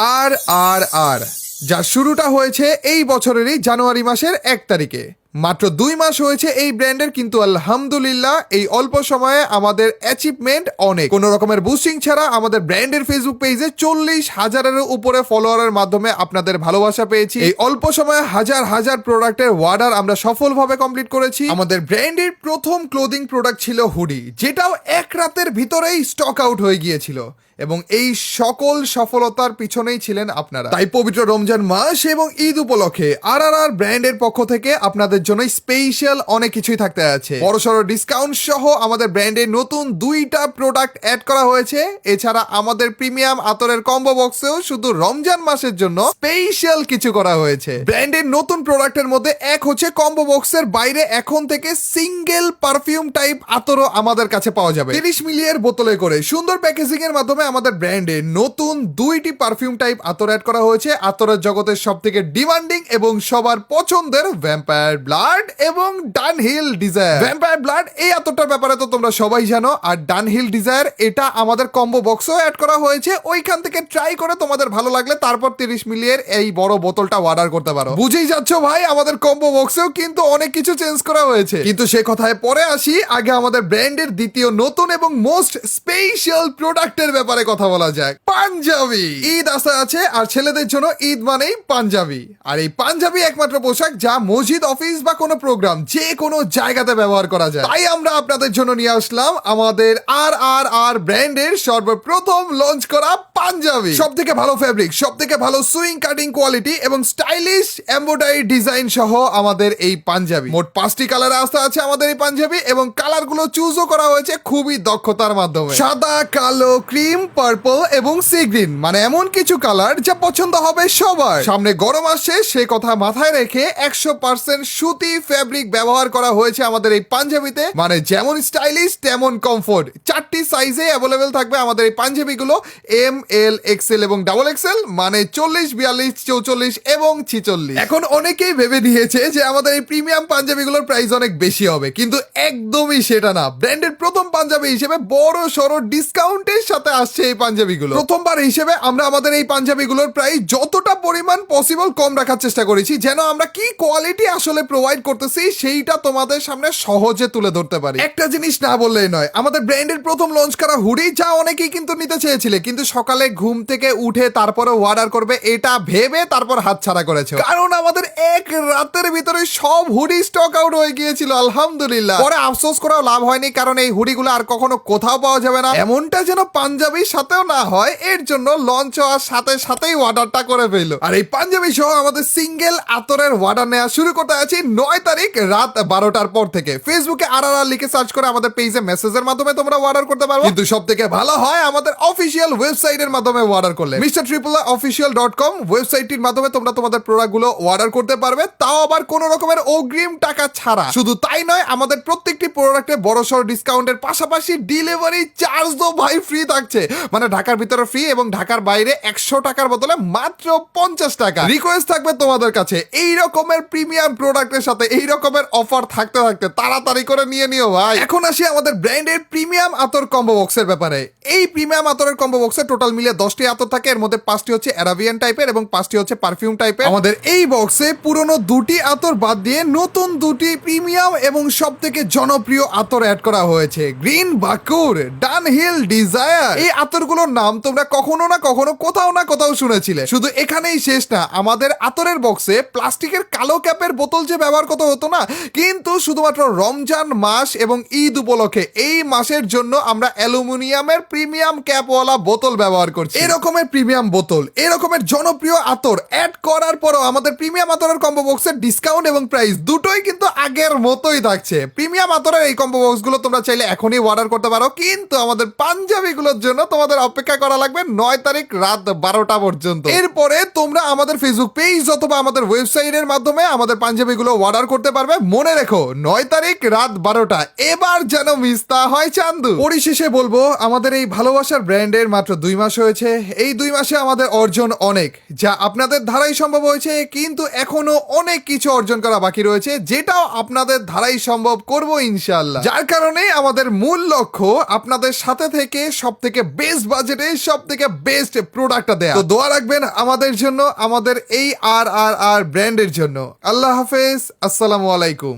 আর আর আর, যার শুরুটা হয়েছে এই বছরেরই জানুয়ারি মাসের এক তারিখে। মাত্র দুই মাস হয়েছে এই ব্র্যান্ডের, কিন্তু আলহামদুলিল্লাহ এই অল্প সময়ে আমাদের অ্যাচিভমেন্ট অনেক। কোনো রকমের বুস্টিং ছাড়া আমাদের ব্র্যান্ডের ফেসবুক পেজে চল্লিশ হাজারের উপরে ফলোয়ারের মাধ্যমে আপনাদের ভালোবাসা পেয়েছি। এই অল্প সময়ে হাজার হাজার প্রোডাক্টের অর্ডার আমরা সফলভাবে কমপ্লিট করেছি। আমাদের ব্র্যান্ডের প্রথম ক্লোদিং প্রোডাক্ট ছিল হুডি, যেটাও এক রাতের ভিতরেই স্টক আউট হয়ে গিয়েছিল। এবং এই সকল সফলতার পিছনেই ছিলেন আপনারা। তাই পবিত্র রমজান মাস এবং ঈদ উপলক্ষে আর আর আর ব্র্যান্ডের পক্ষ থেকে আপনাদের জন্য স্পেশাল অনেক কিছুই থাকতে আছে। বড় বড়সড় ডিসকাউন্ট সহ আমাদের ব্র্যান্ডের নতুন দুইটা প্রোডাক্ট অ্যাড করা হয়েছে। এছাড়া আমাদের প্রিমিয়াম আতরের কম্বো বক্সেও শুধু রমজান মাসের জন্য স্পেশাল কিছু করা হয়েছে। ব্র্যান্ডের নতুন প্রোডাক্টের মধ্যে এক হচ্ছে কম্বো বক্সের বাইরে এখন থেকে সিঙ্গেল পারফিউম টাইপ আতরও আমাদের কাছে পাওয়া যাবে। তিরিশ মিলিয়ের বোতলে করে সুন্দর প্যাকেজিং এর মাধ্যমে আমাদের ব্র্যান্ডে নতুন দুইটি পারফিউম টাইপ আতর অ্যাড করা হয়েছে। আতরের জগতের সব থেকে ডিমান্ডিং এবং সবার পছন্দের ভ্যাম্পায়ার ব্লাড এবং ডানহিল ডিজায়ার ভ্যাম্পায়ার ব্লাড এই আতরটার ব্যাপারে তো তোমরা সবাই জানো। আর ডানহিল ডিজায়ার এটা আমাদের কম্বো বক্সও অ্যাড করা হয়েছে। ওইখান থেকে ট্রাই করে তোমাদের ভালো লাগলে তারপর তিরিশ মিলিয়ের এই বড় বোতলটা অর্ডার করতে পারো। বুঝেই যাচ্ছ ভাই, আমাদের কম্বো বক্সেও কিন্তু অনেক কিছু চেঞ্জ করা হয়েছে। কিন্তু সে কথায় পরে আসি, আগে আমাদের ব্র্যান্ডের দ্বিতীয় নতুন এবং মোস্ট স্পেশাল প্রোডাক্টের ব্যাপারে কথা বলা যাক। পাঞ্জাবি। ঈদ আসা আছে, আর ছেলেদের জন্য ঈদ মানেই পাঞ্জাবি। আর এই পাঞ্জাবি একমাত্র পোশাক যা মসজিদ, অফিস বা কোনো প্রোগ্রাম, যে কোনো জায়গাতে ব্যবহার করা যায়। তাই আমরা আপনাদের জন্য নিয়ে আসলাম আমাদের আর আর আর ব্র্যান্ডের সর্বপ্রথম লঞ্চ করা পাঞ্জাবি। সব থেকে ভালো ফেব্রিক সব থেকে ভালো সুইং কাটিং কোয়ালিটি এবং স্টাইলিশ এমব্রয়ডারি ডিজাইন সহ আমাদের এই পাঞ্জাবি। মোট পাঁচটি কালার আসতে আছে আমাদের এই পাঞ্জাবি এবং কালারগুলো চুজও করা হয়েছে খুবই দক্ষতার মাধ্যমে। সাদা, কালো ক্রিম পার্পল এবং সি গ্রিন মানে এমন কিছু কালার যা পছন্দ হবে সবার। সামনে গরম আসছে, সে কথা মাথায় রেখে একশো পার্সেন্ট সুতি ফেব্রিক ব্যবহার করা হয়েছে আমাদের এই পাঞ্জাবিতে। মানে যেমন স্টাইলিশ তেমন কমফোর্ট চারটি সাইজে অ্যাভেলেবেল থাকবে আমাদের এই পাঞ্জাবিগুলো। এম এল এক্সেল এবং ডাবল এক্সেল মানে চল্লিশ, বিয়াল্লিশ, চৌচল্লিশ এবং ছিচল্লিশ। এখন অনেকেই ভেবে দিয়েছে যে আমাদের এই প্রিমিয়াম পাঞ্জাবিগুলোর প্রাইস অনেক বেশি হবে, কিন্তু একদমই সেটা না। ব্র্যান্ডের প্রথম পাঞ্জাবি হিসেবে বড় সড়ো ডিসকাউন্টের সাথে আসছে এই পাঞ্জাবিগুলো। প্রথমবার হিসেবে আমরা আমাদের এই পাঞ্জাবিগুলোর প্রায় যতটা পরিমাণ পসিবল কম রাখার চেষ্টা করেছি, যেন আমরা কি কোয়ালিটি আসলে প্রোভাইড করতেছি সেইটা তোমাদের সামনে সহজে তুলে ধরতে পারি। একটা জিনিস না বললেই নয়, আমাদের ব্র্যান্ডের প্রথম লঞ্চ করা হুডি যা অনেকেই কিন্তু নিতে চেয়েছিলে, কিন্তু সকালে ঘুম থেকে উঠে তারপরে অর্ডার করবে, এটা ভেবে তারপর হাতছাড়া করেছে। কারণ আমাদের এক রাতের ভিতরে সব হুডি স্টক আউট হয়ে গিয়েছিল, আলহামদুলিল্লাহ। পরে আফসোস করাও লাভ হয়নি, কারণ এই হুডিগুলো আর কখনো কোথাও পাওয়া যাবে না। এমনটা যেন পাঞ্জাবির সাথেও না হয়, এর জন্য লঞ্চ হওয়ার সাথে সাথেই অর্ডারটা করে ফেলল। আর এই পাঞ্জাবি সহ আমাদের সিঙ্গেল আতরের অর্ডার নেওয়া শুরু করতে আছি নয় তারিখ রাত বারোটার পর থেকে। ফেসবুকে আর আর লিখে সার্চ করে আমাদের পেজে মেসেজের মাধ্যমে তোমরা অর্ডার করতে পারো। কিন্তু সব থেকে ভালো হয় আমাদের অফিসিয়াল ওয়েবসাইটের মাধ্যমে অর্ডার করলে। Mister triple official dot com ওয়েবসাইটটির মাধ্যমে তোমরা তোমাদের প্রোডাক্টগুলো অর্ডার করতে পারবে। তাও আবার কোনো রকমের অগ্রিম টাকা ছাড়া। শুধু তাই নয়, আমাদের প্রত্যেকটি প্রোডাক্টে বড় সড় ডিসকাউন্টের পাশাপাশি ডেলিভারি চার্জ তো ভাই ফ্রি থাকছে। মানে ঢাকার ভিতরে ফ্রি এবং ঢাকার বাইরে একশো টাকার বদলে মাত্র পঞ্চাশ টাকা। রিকোয়েস্ট থাকবে তোমাদের কাছে। এই রকমের প্রিমিয়াম প্রোডাক্টের সাথে এই রকমের অফার থাকতে থাকতে তাড়াতাড়ি করে নিয়ে নিও ভাই। এখন আসি আমাদের ব্র্যান্ডের প্রিমিয়াম আতর কম্বো বক্সের ব্যাপারে। এই প্রিমিয়াম আতরের কম্বো বক্সে টোটাল মিলিয়ে দশটি আতর থাকে। এর মধ্যে পাঁচটি হচ্ছে অ্যারাবিয়ান টাইপের এবং পাঁচটি হচ্ছে পারফিউম টাইপের আমাদের এই বক্সে পুরনো দুটি আতর বাদ দিয়ে নতুন দুটি প্রিমিয়াম এবং সব থেকে জনপ্রিয় আতর অ্যাড করা হয়েছে। গ্রিন বাকুর ডানহিল ডিজায়ার এই আতরগুলোর নাম তোমরা কখনো না কখনো কোথাও না কোথাও শুনেছিলে। শুধু এখানেই শেষ না, আমাদের আতরের বক্সে প্লাস্টিকের কালো ক্যাপের বোতল যে ব্যবহার করতে হতো না, কিন্তু শুধুমাত্র রমজান মাস এবং ঈদ উপলক্ষে এই মাসের জন্য আমরা অ্যালুমিনিয়ামের প্রিমিয়াম ক্যাপওয়ালা বোতল ব্যবহার করছি। এরকমের প্রিমিয়াম বোতল, এরকমের জনপ্রিয় আতর অ্যাড করার পরও আমাদের প্রিমিয়াম আতরের কম্বো বক্সের ডিসকাউন্ট এবং প্রাইস দুটোই কিন্তু আগের মতোই থাকছে। প্রিমিয়াম আতরের এই কম্বো বক্সগুলো তোমরা চাইলে এখনই অর্ডার করতে পারো, কিন্তু আমাদের পাঞ্জাবিগুলোর জন্য তোমাদের অপেক্ষা করা লাগবে নয় তারিখ রাত বারোটা পর্যন্ত। এরপরে তোমরা আমাদের ফেসবুক পেজ অথবা আমাদের ওয়েবসাইটের মাধ্যমে আমাদের পাঞ্জাবিগুলো অর্ডার করতে পারবে। মনে রেখো, নয় তারিখ রাত বারোটা। এবার যেন মিস্তা হয় চান্দু। পরিশেষে বলব, আমাদের এই ভালোবাসার ব্র্যান্ডের মাত্র দুই মাস হয়েছে। এই দুই মাসে আমাদের অর্জন অনেক, যা আপনাদের ধারাই সম্ভব হয়েছে, কিন্তু এখনও অনেক কিছু অর্জন করা বাকি রয়েছে, যেটাও আপনাদের ধারাই সম্ভব করব ইনশাল্লাহ যার কারণে আমাদের মূল লক্ষ্য আপনাদের সাথে থেকে সব থেকে বেস্ট বাজেটে সব থেকে বেস্ট প্রোডাক্টটা দেয়া। তো দোয়া রাখবেন আমাদের জন্য, আমাদের এই আর আর আর ব্র্যান্ডের জন্য। আল্লাহ হাফেজ, আসসালামু আলাইকুম।